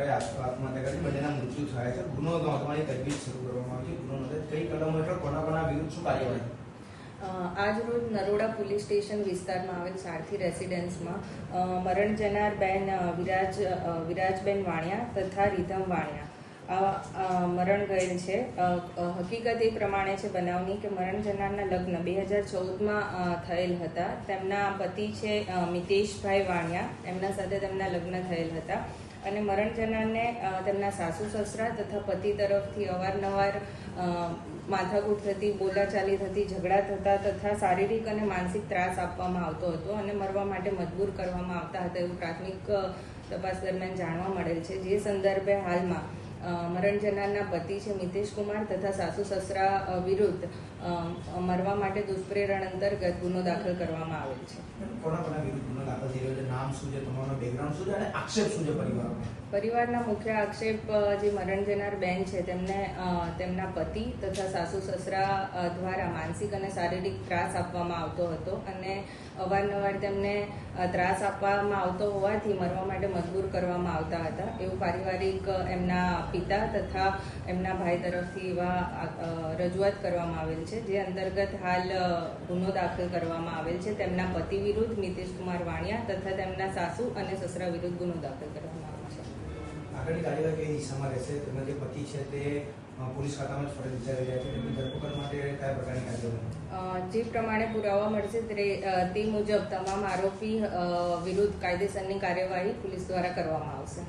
આત્મહત્યા આજ રોજ નરોડા પોલીસ સ્ટેશન વિસ્તારમાં આવેલ સારથી રેસિડેન્સમાં મરણ જનાર બેન વિરાજ વિરાજબેન વાણિયા તથા રીધમ વાણિયા. મરણ ગયેલ છે. હકીકત એ પ્રમાણે છે બનાવની કે મરણ જનારના લગ્ન બે હજાર ચૌદમાં થયેલ હતા. તેમના પતિ છે મિતેશભાઈ વાણિયા. એમના સાથે તેમના લગ્ન થયેલ હતા. અને મરણ જનારને તેમના સાસુ, સસરા તથા પતિ તરફથી અવારનવાર માથાકૂટ થતી, બોલાચાલી થતી, ઝઘડા થતા તથા શારીરિક અને માનસિક ત્રાસ આપવામાં આવતો હતો અને મરવા માટે મજબૂર કરવામાં આવતા હતા એવું પ્રાથમિક તપાસ દરમિયાન જાણવા મળેલ છે. જે સંદર્ભે હાલમાં મરણ જનારના પતિ છે મિતેશ કુમાર તથા સાસુ સસરા વિરુદ્ધ મરવા માટે દુષ્પ્રેરણ અંતર્ગત ગુનો દાખલ કરવામાં આવેલ છે. કોના કોના વિરુદ્ધ ગુનો દાખલ થઈ રહ્યો છે? નામ શું છે? તમારો બેકગ્રાઉન્ડ શું છે? અને આક્ષેપ શું છે પરિવારનો? પરિવારના મુખ્ય આક્ષેપ જે મરણ જનાર બેન છે તેમને તેમના પતિ તથા સાસુ સસરા દ્વારા માનસિક અને શારીરિક ત્રાસ આપવામાં આવતો હતો અને અવારનવાર તેમને ત્રાસ આપવામાં આવતો હોવાથી મરવા માટે મજબૂર કરવામાં આવતા હતા. એવું પારિવારિક એમના પિતા તથા એમના ભાઈ તરફથી એવા રજૂઆત કરવામાં આવેલ છે. જે અંતર્ગત હાલ ગુનો દાખલ કરવામાં આવેલ છે. તેમના પતિ વિરુદ્ધ નીતિશ કુમાર વાણિયા તથા તેમના સાસુ અને સસરા વિરુદ્ધ ગુનો દાખલ કરવામાં આવ્યો છે. આગળની કાર્યવાહી કઈ દિશામાં રહેશે? તેમના જે પતિ છે તે પોલીસ ખાતામાં જ ફરજ વિચારી રહ્યા છે. તેમની ધરપકડ માટે કયા પ્રકારની કાર્યવાહી જે પ્રમાણે પુરાવા મળશે તે મુજબ તમામ આરોપી વિરુદ્ધ કાયદેસરની કાર્યવાહી પોલીસ દ્વારા કરવામાં આવશે.